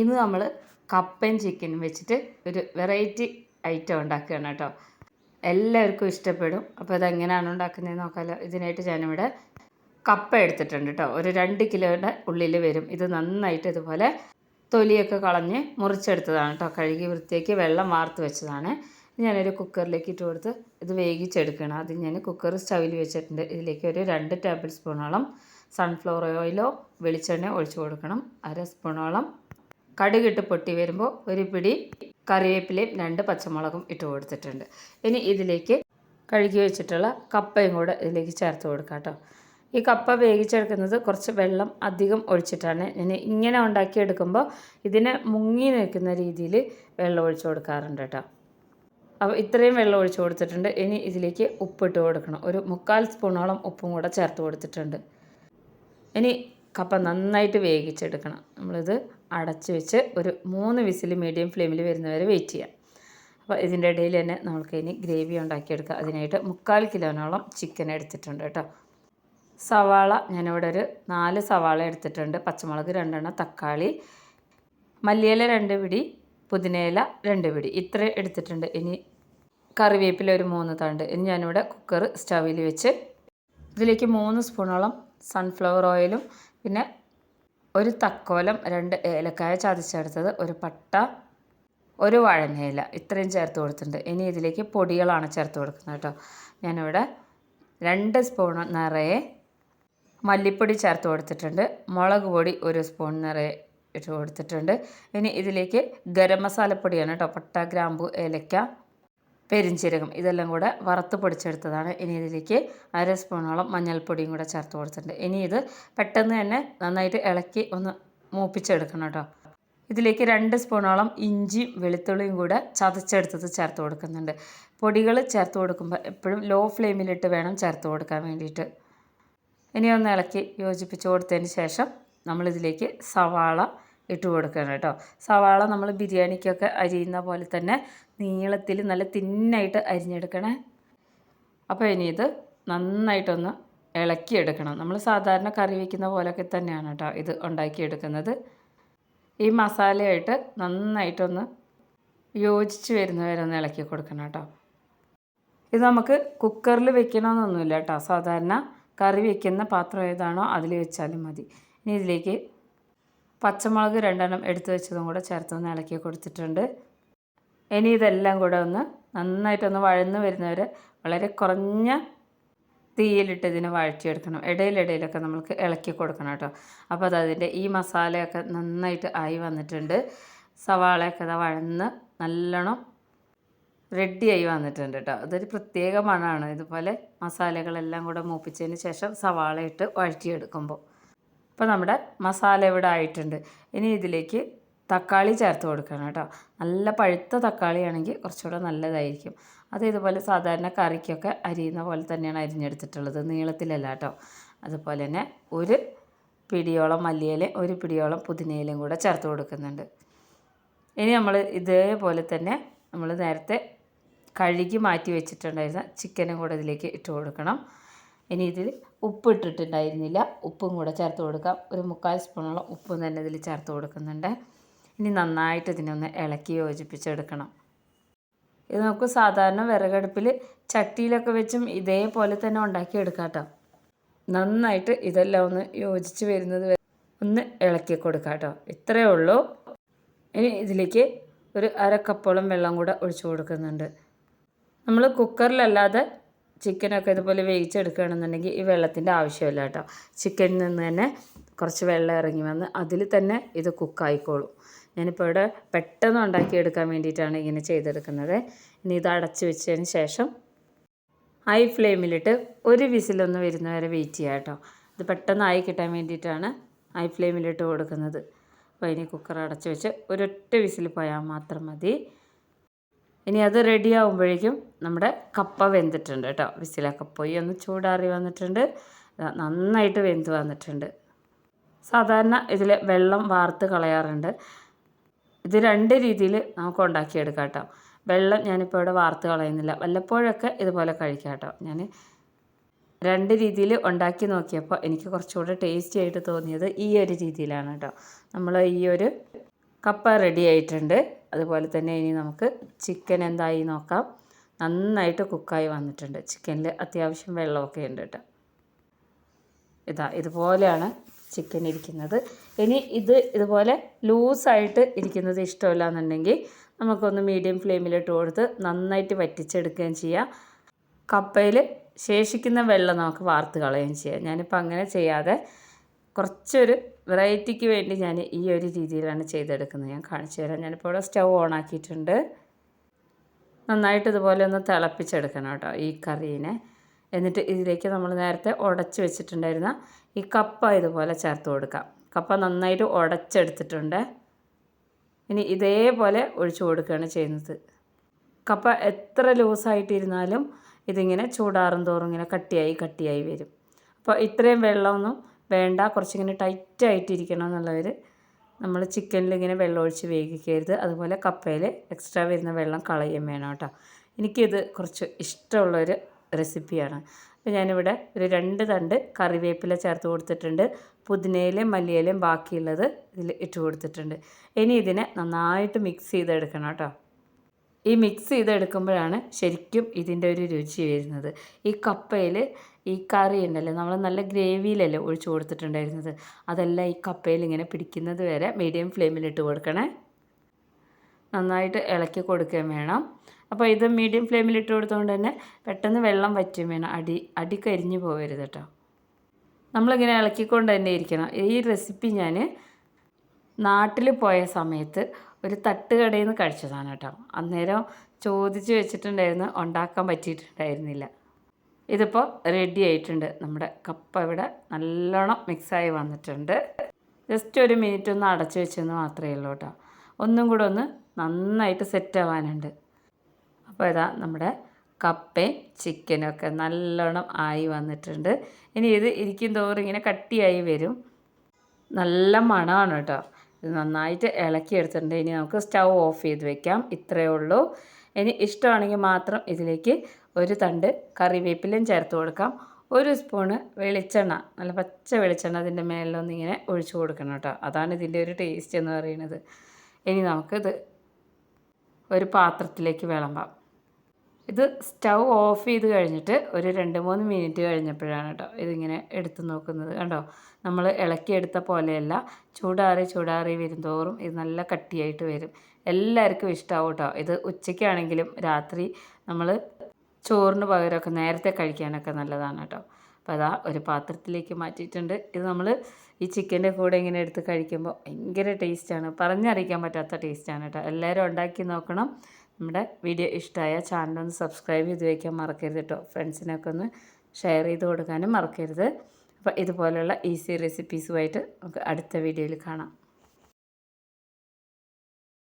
ഇന്ന് നമ്മൾ കപ്പയും ചിക്കനും വെച്ചിട്ട് ഒരു വെറൈറ്റി ഐറ്റം ഉണ്ടാക്കുകയാണ് കേട്ടോ. എല്ലാവർക്കും ഇഷ്ടപ്പെടും. അപ്പോൾ അതെങ്ങനെയാണ് ഉണ്ടാക്കുന്നത് നോക്കാമല്ലോ ഇതിനായിട്ട് ഞാനിവിടെ കപ്പ എടുത്തിട്ടുണ്ട് കേട്ടോ. ഒരു രണ്ട് കിലോയുടെ ഉള്ളിൽ വരും. ഇത് നന്നായിട്ട് ഇതുപോലെ തൊലിയൊക്കെ കളഞ്ഞ് മുറിച്ചെടുത്തതാണ് കേട്ടോ. കഴുകി വൃത്തിയാക്കി വെള്ളം വാർത്ത് വെച്ചതാണ്. ഞാനൊരു കുക്കറിലേക്ക് ഇട്ട് കൊടുത്ത് ഇത് വേവിച്ചെടുക്കണം അത് ഞാൻ കുക്കർ സ്റ്റവിൽ വെച്ചിട്ടുണ്ട്. ഇതിലേക്ക് ഒരു രണ്ട് ടേബിൾ സ്പൂണോളം സൺഫ്ലവർ ഓയിലോ വെളിച്ചെണ്ണയോ ഒഴിച്ചു കൊടുക്കണം. അര സ്പൂണോളം കടുകിട്ട് പൊട്ടി വരുമ്പോൾ ഒരു പിടി കറിവേപ്പിലയും രണ്ട് പച്ചമുളകും ഇട്ട് കൊടുത്തിട്ടുണ്ട്. ഇനി ഇതിലേക്ക് കഴുകി വെച്ചിട്ടുള്ള കപ്പയും കൂടെ ഇതിലേക്ക് ചേർത്ത് കൊടുക്കാം കേട്ടോ. ഈ കപ്പ വേവിച്ചെടുക്കുന്നത് കുറച്ച് വെള്ളം അധികം ഒഴിച്ചിട്ടാണ്. ഞാൻ ഇങ്ങനെ ഉണ്ടാക്കിയെടുക്കുമ്പോൾ ഇതിനെ മുങ്ങി നിൽക്കുന്ന രീതിയിൽ വെള്ളം ഒഴിച്ചു കൊടുക്കാറുണ്ട് കേട്ടോ. അപ്പോൾ ഇത്രയും വെള്ളം ഒഴിച്ചു കൊടുത്തിട്ടുണ്ട്. ഇനി ഇതിലേക്ക് ഉപ്പിട്ട് കൊടുക്കണം. ഒരു മുക്കാൽ സ്പൂണോളം ഉപ്പും കൂടെ ചേർത്ത് കൊടുത്തിട്ടുണ്ട്. ഇനി കപ്പ നന്നായിട്ട് വേവിച്ചെടുക്കണം. നമ്മളിത് അടച്ച് വെച്ച് ഒരു മൂന്ന് വിസിൽ മീഡിയം ഫ്ലെയിമിൽ വരുന്നവരെ വെയിറ്റ് ചെയ്യാം. അപ്പോൾ ഇതിന്റെ ഇടയിൽ തന്നെ നമുക്ക് ഇനി ഗ്രേവി ഉണ്ടാക്കിയെടുക്കാം. അതിനായിട്ട് മുക്കാൽ കിലോനോളം ചിക്കൻ എടുത്തിട്ടുണ്ട് കേട്ടോ. സവാള ഞാനിവിടെ ഒരു നാല് സവാള എടുത്തിട്ടുണ്ട്. പച്ചമുളക് രണ്ടെണ്ണം തക്കാളി മല്ലിയില രണ്ട് പിടി പുതിനയില രണ്ട് പിടി. ഇത്ര എടുത്തിട്ടുണ്ട്. ഇനി കറിവേപ്പില ഒരു മൂന്ന് തണ്ട്. ഇനി ഞാനിവിടെ കുക്കർ സ്റ്റവിൽ വെച്ച് ഇതിലേക്ക് മൂന്ന് സ്പൂണോളം സൺഫ്ലവർ ഓയിലും പിന്നെ ഒരു തക്കോലം രണ്ട് ഏലക്കായ ചതച്ചെടുത്തത് ഒരു പട്ട ഒരു വഴനയില ഇത്രയും ചേർത്ത് കൊടുത്തിട്ടുണ്ട്. ഇനി ഇതിലേക്ക് പൊടികളാണ് ചേർത്ത് കൊടുക്കുന്നത് കേട്ടോ. ഞാനിവിടെ രണ്ട് സ്പൂൺ നിറയെ മല്ലിപ്പൊടി ചേർത്ത് കൊടുത്തിട്ടുണ്ട്. മുളക് പൊടി ഒരു സ്പൂൺ നിറയെ ഇട്ട് കൊടുത്തിട്ടുണ്ട്. ഇനി ഇതിലേക്ക് ഗരം മസാലപ്പൊടിയാണ് കേട്ടോ. പട്ട ഗ്രാമ്പു ഏലക്ക പെരിഞ്ചീരകം. ഇതെല്ലാം കൂടെ വറുത്ത് പൊടിച്ചെടുത്തതാണ്. ഇനി ഇതിലേക്ക് അര സ്പൂണോളം മഞ്ഞൾപ്പൊടിയും കൂടെ ചേർത്ത് കൊടുത്തിട്ടുണ്ട്. ഇനി ഇത് പെട്ടെന്ന് തന്നെ നന്നായിട്ട് ഇളക്കി ഒന്ന് മൂപ്പിച്ചെടുക്കണം കേട്ടോ. ഇതിലേക്ക് രണ്ട് സ്പൂണോളം ഇഞ്ചിയും വെളുത്തുള്ളിയും കൂടെ ചതച്ചെടുത്തത് ചേർത്ത് കൊടുക്കുന്നുണ്ട്. പൊടികൾ ചേർത്ത് കൊടുക്കുമ്പോൾ എപ്പോഴും ലോ ഫ്ലെയിമിലിട്ട് വേണം ചേർത്ത് കൊടുക്കാൻ വേണ്ടിയിട്ട്. ഇനി ഒന്ന് ഇളക്കി യോജിപ്പിച്ച് കൊടുത്തതിന് ശേഷം നമ്മളിതിലേക്ക് സവാള ഇട്ട് കൊടുക്കണം കേട്ടോ. സവാള നമ്മൾ ബിരിയാണിക്കൊക്കെ അരിയുന്ന പോലെ തന്നെ നീളത്തിൽ നല്ല തിന്നായിട്ട് അരിഞ്ഞെടുക്കണേ. അപ്പോൾ ഇനി ഇത് നന്നായിട്ടൊന്ന് ഇളക്കിയെടുക്കണം. നമ്മൾ സാധാരണ കറി വയ്ക്കുന്ന പോലെയൊക്കെ തന്നെയാണ് കേട്ടോ ഇത് ഉണ്ടാക്കിയെടുക്കുന്നത്. ഈ മസാലയായിട്ട് നന്നായിട്ടൊന്ന് യോജിച്ച് വരുന്നവരെ ഒന്ന് ഇളക്കി കൊടുക്കണം കേട്ടോ. ഇത് നമുക്ക് കുക്കറിൽ വെക്കണമെന്നൊന്നുമില്ല കേട്ടോ. സാധാരണ കറി വെക്കുന്ന പാത്രം ഏതാണോ അതിൽ വെച്ചാലും മതി. ഇനി ഇതിലേക്ക് പച്ചമുളക് രണ്ടെണ്ണം എടുത്തു വെച്ചതും കൂടെ ചേർത്തൊന്ന് ഇളക്കി കൊടുത്തിട്ടുണ്ട്. ഇനി ഇതെല്ലാം കൂടെ ഒന്ന് നന്നായിട്ടൊന്ന് വഴന്ന് വരുന്നവരെ വളരെ കുറഞ്ഞ തീയിലിട്ട് ഇതിനെ വഴറ്റിയെടുക്കണം. ഇടയിലിടയിലൊക്കെ നമ്മൾക്ക് ഇളക്കി കൊടുക്കണം കേട്ടോ. അപ്പോൾ അത് അതിന്റെ ഈ മസാലയൊക്കെ നന്നായിട്ട് ആയി വന്നിട്ടുണ്ട്. സവാളയൊക്കെ അത് വഴന്ന് നല്ലോണം റെഡിയായി വന്നിട്ടുണ്ട് കേട്ടോ. അതൊരു പ്രത്യേക മണമാണ്. ഇതുപോലെ മസാലകളെല്ലാം കൂടെ മൂപ്പിച്ചതിന് ശേഷം സവാള ഇട്ട് വഴറ്റിയെടുക്കുമ്പോൾ. ഇപ്പോൾ നമ്മുടെ മസാല ഇവിടെ ആയിട്ടുണ്ട്. ഇനി ഇതിലേക്ക് തക്കാളി ചേർത്ത് കൊടുക്കണം കേട്ടോ. നല്ല പഴുത്ത തക്കാളിയാണെങ്കിൽ കുറച്ചുകൂടെ നല്ലതായിരിക്കും. അത് ഇതുപോലെ സാധാരണ കറിക്കൊക്കെ അരിയുന്ന പോലെ തന്നെയാണ് അരിഞ്ഞെടുത്തിട്ടുള്ളത്. നീളത്തിലല്ല കേട്ടോ. അതുപോലെ തന്നെ ഒരു പിടിയോളം മല്ലിയിലയും ഒരു പിടിയോളം പുതിനയിലയും കൂടെ ചേർത്ത് കൊടുക്കുന്നുണ്ട്. ഇനി നമ്മൾ ഇതേപോലെ തന്നെ നമ്മൾ നേരത്തെ കഴുകി മാറ്റി വെച്ചിട്ടുണ്ടായിരുന്ന ചിക്കനും കൂടെ ഇതിലേക്ക് ഇട്ട് കൊടുക്കണം. ഇനി ഇതിൽ ഉപ്പ് ഇട്ടിട്ടുണ്ടായിരുന്നില്ല ഉപ്പും കൂടെ ചേർത്ത് കൊടുക്കാം. ഒരു മുക്കാൽ സ്പൂണുള്ള ഉപ്പും തന്നെ ഇതിൽ ചേർത്ത് കൊടുക്കുന്നുണ്ട്. ഇനി നന്നായിട്ട് ഇതിനൊന്ന് ഇളക്കി യോജിപ്പിച്ചെടുക്കണം. ഇത് നമുക്ക് സാധാരണ വിറകടുപ്പിൽ ചട്ടിയിലൊക്കെ വെച്ചും ഇതേപോലെ തന്നെ ഉണ്ടാക്കിയെടുക്കാം കേട്ടോ. നന്നായിട്ട് ഇതെല്ലാം ഒന്ന് യോജിച്ച് വരുന്നത് വരെ ഒന്ന് ഇളക്കി കൊടുക്കാം കേട്ടോ. ഇത്രയേ ഉള്ളൂ. ഇനി ഇതിലേക്ക് ഒരു അര കപ്പോളം വെള്ളം കൂടെ ഒഴിച്ചു കൊടുക്കുന്നുണ്ട്. നമ്മൾ കുക്കറിലല്ലാതെ ചിക്കനൊക്കെ ഇതുപോലെ വേവിച്ചെടുക്കുകയാണെന്നുണ്ടെങ്കിൽ ഈ വെള്ളത്തിന്റെ ആവശ്യമില്ല കേട്ടോ. ചിക്കനിൽ നിന്ന് തന്നെ കുറച്ച് വെള്ളം ഇറങ്ങി വന്ന് അതിൽ തന്നെ ഇത് കുക്കായിക്കോളും. ഞാനിപ്പോൾ ഇവിടെ പെട്ടെന്ന് ഉണ്ടാക്കിയെടുക്കാൻ വേണ്ടിയിട്ടാണ് ഇങ്ങനെ ചെയ്തെടുക്കുന്നത്. ഇനി ഇത് അടച്ചു വെച്ചതിന് ശേഷം ഹൈ ഫ്ലെയിമിലിട്ട് ഒരു വിസിലൊന്ന് വരുന്നവരെ വെയിറ്റ് ചെയ്യാം കേട്ടോ. ഇത് പെട്ടെന്ന് ആയി കിട്ടാൻ വേണ്ടിയിട്ടാണ് ഹൈ ഫ്ലെയിമിലിട്ട് കൊടുക്കുന്നത്. അപ്പോൾ ഇനി കുക്കർ അടച്ചു വെച്ച് ഒരൊറ്റ വിസിൽ പോയാൽ മാത്രം മതി. ഇനി അത് റെഡി ആകുമ്പോഴേക്കും നമ്മുടെ കപ്പ വെന്തിട്ടുണ്ട് കേട്ടോ. വിസിലൊക്കെ പോയി ഒന്ന് ചൂടാറി വന്നിട്ടുണ്ട്. നന്നായിട്ട് വെന്ത് വന്നിട്ടുണ്ട്. സാധാരണ ഇതിൽ വെള്ളം വാർത്ത് കളയാറുണ്ട്. ഇത് രണ്ട് രീതിയിൽ നമുക്ക് ഉണ്ടാക്കിയെടുക്കാം കേട്ടോ. വെള്ളം ഞാനിപ്പോൾ ഇവിടെ വാർത്ത് കളയുന്നില്ല. വല്ലപ്പോഴൊക്കെ ഇതുപോലെ കഴിക്കാം കേട്ടോ. ഞാൻ രണ്ട് രീതിയിൽ ഉണ്ടാക്കി നോക്കിയപ്പോൾ എനിക്ക് കുറച്ചുകൂടെ ടേസ്റ്റി ആയിട്ട് തോന്നിയത് ഈ ഒരു രീതിയിലാണ് കേട്ടോ. നമ്മൾ ഈ ഒരു കപ്പ റെഡി ആയിട്ടുണ്ട്. അതുപോലെ തന്നെ ഇനി നമുക്ക് ചിക്കൻ എന്തായി നോക്കാം. നന്നായിട്ട് കുക്കായി വന്നിട്ടുണ്ട്. ചിക്കനിൽ അത്യാവശ്യം വെള്ളമൊക്കെ ഉണ്ട് കേട്ടോ. ഇതാ ഇതുപോലെയാണ് ചിക്കൻ ഇരിക്കുന്നത്. ഇനി ഇത് ഇതുപോലെ ലൂസായിട്ട് ഇരിക്കുന്നത് ഇഷ്ടമില്ല എന്നുണ്ടെങ്കിൽ നമുക്കൊന്ന് മീഡിയം ഫ്ലെയിമിലിട്ട് കൊടുത്ത് നന്നായിട്ട് വറ്റിച്ചെടുക്കുകയും ചെയ്യാം. കപ്പയിൽ ശേഷിക്കുന്ന വെള്ളം നമുക്ക് വാർത്ത് കളയുകയും ചെയ്യാം. ഞാനിപ്പോൾ അങ്ങനെ ചെയ്യാതെ കുറച്ചൊരു വെറൈറ്റിക്ക് വേണ്ടി ഞാൻ ഈ ഒരു രീതിയിലാണ് ചെയ്തെടുക്കുന്നത്. ഞാൻ കാണിച്ചു തരാം. ഞാനിപ്പോൾ ഇവിടെ സ്റ്റൗ ഓൺ ആക്കിയിട്ടുണ്ട്. നന്നായിട്ട് ഇതുപോലെ ഒന്ന് തിളപ്പിച്ചെടുക്കണം കേട്ടോ ഈ കറീനെ. എന്നിട്ട് ഇതിലേക്ക് നമ്മൾ നേരത്തെ ഉടച്ച് വെച്ചിട്ടുണ്ടായിരുന്ന ഈ കപ്പ ഇതുപോലെ ചേർത്ത് കൊടുക്കാം. കപ്പ നന്നായിട്ട് ഉടച്ചെടുത്തിട്ടുണ്ട്. ഇനി ഇതേപോലെ ഒഴിച്ചു കൊടുക്കുകയാണ് ചെയ്യുന്നത്. കപ്പ എത്ര ലൂസായിട്ടിരുന്നാലും ഇതിങ്ങനെ ചൂടാറും തോറും ഇങ്ങനെ കട്ടിയായി കട്ടിയായി വരും. അപ്പോൾ ഇത്രയും വെള്ളമൊന്നും വേണ്ട കുറച്ചിങ്ങനെ ടൈറ്റായിട്ടിരിക്കണം എന്നുള്ളവർ നമ്മൾ ചിക്കനിൽ ഇങ്ങനെ വെള്ളം ഒഴിച്ച് വേവിക്കരുത്. അതുപോലെ കപ്പയിൽ എക്സ്ട്രാ വരുന്ന വെള്ളം കളയും വേണം കേട്ടോ. എനിക്കിത് കുറച്ച് ഇഷ്ടമുള്ളൊരു റെസിപ്പിയാണ് അപ്പോൾ ഞാനിവിടെ ഒരു രണ്ട് തണ്ട് കറിവേപ്പില ചേർത്ത് കൊടുത്തിട്ടുണ്ട്. പുതിനയിലും മല്ലിയിലും ബാക്കിയുള്ളത് ഇതിൽ ഇട്ട് കൊടുത്തിട്ടുണ്ട്. ഇനി ഇതിനെ നന്നായിട്ട് മിക്സ് ചെയ്തെടുക്കണം കേട്ടോ. ഈ മിക്സ് ചെയ്തെടുക്കുമ്പോഴാണ് ശരിക്കും ഇതിന്റെ ഒരു രുചി വരുന്നത്. ഈ കപ്പയിൽ ഈ കറി ഉണ്ടല്ലോ നമ്മൾ നല്ല ഗ്രേവിയിലല്ലേ ഒഴിച്ചു കൊടുത്തിട്ടുണ്ടായിരുന്നത്? അതെല്ലാം ഈ കപ്പയിൽ ഇങ്ങനെ പിടിക്കുന്നത് വരെ മീഡിയം ഫ്ലെയിമിലിട്ട് കൊടുക്കണേ. നന്നായിട്ട് ഇളക്കി കൊടുക്കുകയും വേണം. അപ്പോൾ ഇത് മീഡിയം ഫ്ലെയിമിൽ ഇട്ട് കൊടുത്തുകൊണ്ട് തന്നെ പെട്ടെന്ന് വെള്ളം വറ്റും വേണം. അടി അടി കരിഞ്ഞു പോകരുത് കേട്ടോ. നമ്മളിങ്ങനെ ഇളക്കിക്കൊണ്ട് തന്നെ ഇരിക്കണം. ഈ റെസിപ്പി ഞാൻ നാട്ടിൽ പോയ സമയത്ത് ഒരു തട്ടുകടയിൽ നിന്ന് കഴിച്ചതാണ് കേട്ടോ. അന്നേരം ചോദിച്ച് വെച്ചിട്ടുണ്ടായിരുന്നു ഉണ്ടാക്കാൻ പറ്റിയിട്ടുണ്ടായിരുന്നില്ല. ഇതിപ്പോൾ റെഡി ആയിട്ടുണ്ട്. നമ്മുടെ കപ്പ ഇവിടെ നല്ലോണം മിക്സായി വന്നിട്ടുണ്ട്. ജസ്റ്റ് ഒരു മിനിറ്റ് ഒന്ന് അടച്ചു വെച്ചെന്ന് മാത്രമേ ഉള്ളൂ കേട്ടോ. ഒന്നും കൂടെ ഒന്ന് നന്നായിട്ട് സെറ്റ് ആവാനുണ്ട്. അപ്പോൾ ഇതാ നമ്മുടെ കപ്പയും ചിക്കനും ഒക്കെ നല്ലോണം ആയി വന്നിട്ടുണ്ട്. ഇനി ഇത് ഇരിക്കും തോറും ഇങ്ങനെ കട്ടിയായി വരും. നല്ല മണമാണ് കേട്ടോ. ഇത് നന്നായിട്ട് ഇളക്കി എടുത്തിട്ടുണ്ട് ഇനി നമുക്ക് സ്റ്റൗ ഓഫ് ചെയ്ത് വെക്കാം. ഇത്രയേ ഉള്ളൂ. ഇനി ഇഷ്ടമാണെങ്കിൽ മാത്രം ഇതിലേക്ക് ഒരു തണ്ട് കറിവേപ്പിലയും ചേർത്ത് കൊടുക്കാം. ഒരു സ്പൂണ് വെളിച്ചെണ്ണ നല്ല പച്ച വെളിച്ചെണ്ണ അതിന്റെ മേലിലൊന്ന് ഇങ്ങനെ ഒഴിച്ചു കൊടുക്കണം കേട്ടോ. അതാണ് ഇതിന്റെ ഒരു ടേസ്റ്റ് എന്ന് പറയുന്നത്. ഇനി നമുക്കിത് ഒരു പാത്രത്തിലേക്ക് വിളമ്പാം. ഇത് സ്റ്റൗ ഓഫ് ചെയ്ത് കഴിഞ്ഞിട്ട് ഒരു രണ്ട് മൂന്ന് മിനിറ്റ് കഴിഞ്ഞപ്പോഴാണ് കേട്ടോ ഇതിങ്ങനെ എടുത്ത് നോക്കുന്നത്. കണ്ടോ? നമ്മൾ ഇളക്കിയെടുത്ത പോലെയല്ല. ചൂടാറി ചൂടാറി വരുന്തോറും ഇത് നല്ല കട്ടിയായിട്ട് വരും. എല്ലാവർക്കും ഇഷ്ടമാവും കേട്ടോ. ഇത് ഉച്ചയ്ക്കാണെങ്കിലും രാത്രി നമ്മൾ ചോറിന് പകരമൊക്കെ നേരത്തെ കഴിക്കാനൊക്കെ നല്ലതാണ് കേട്ടോ. അപ്പോൾ അതാ ഒരു പാത്രത്തിലേക്ക് മാറ്റിയിട്ടുണ്ട്. ഇത് നമ്മൾ ഈ ചിക്കന്റെ കൂടെ ഇങ്ങനെ എടുത്ത് കഴിക്കുമ്പോൾ ഭയങ്കര ടേസ്റ്റാണ്. പറഞ്ഞറിയിക്കാൻ പറ്റാത്ത ടേസ്റ്റാണ് കേട്ടോ. എല്ലാവരും ഉണ്ടാക്കി നോക്കണം. നമ്മുടെ വീഡിയോ ഇഷ്ടമായ ചാനലൊന്ന് സബ്സ്ക്രൈബ് ചെയ്ത് വയ്ക്കാൻ മറക്കരുത് കേട്ടോ. ഫ്രണ്ട്സിനൊക്കെ ഒന്ന് ഷെയർ ചെയ്ത് കൊടുക്കാനും മറക്കരുത്. അപ്പോൾ ഇതുപോലെയുള്ള ഈസി റെസിപ്പീസുമായിട്ട് നമുക്ക് അടുത്ത വീഡിയോയിൽ കാണാം.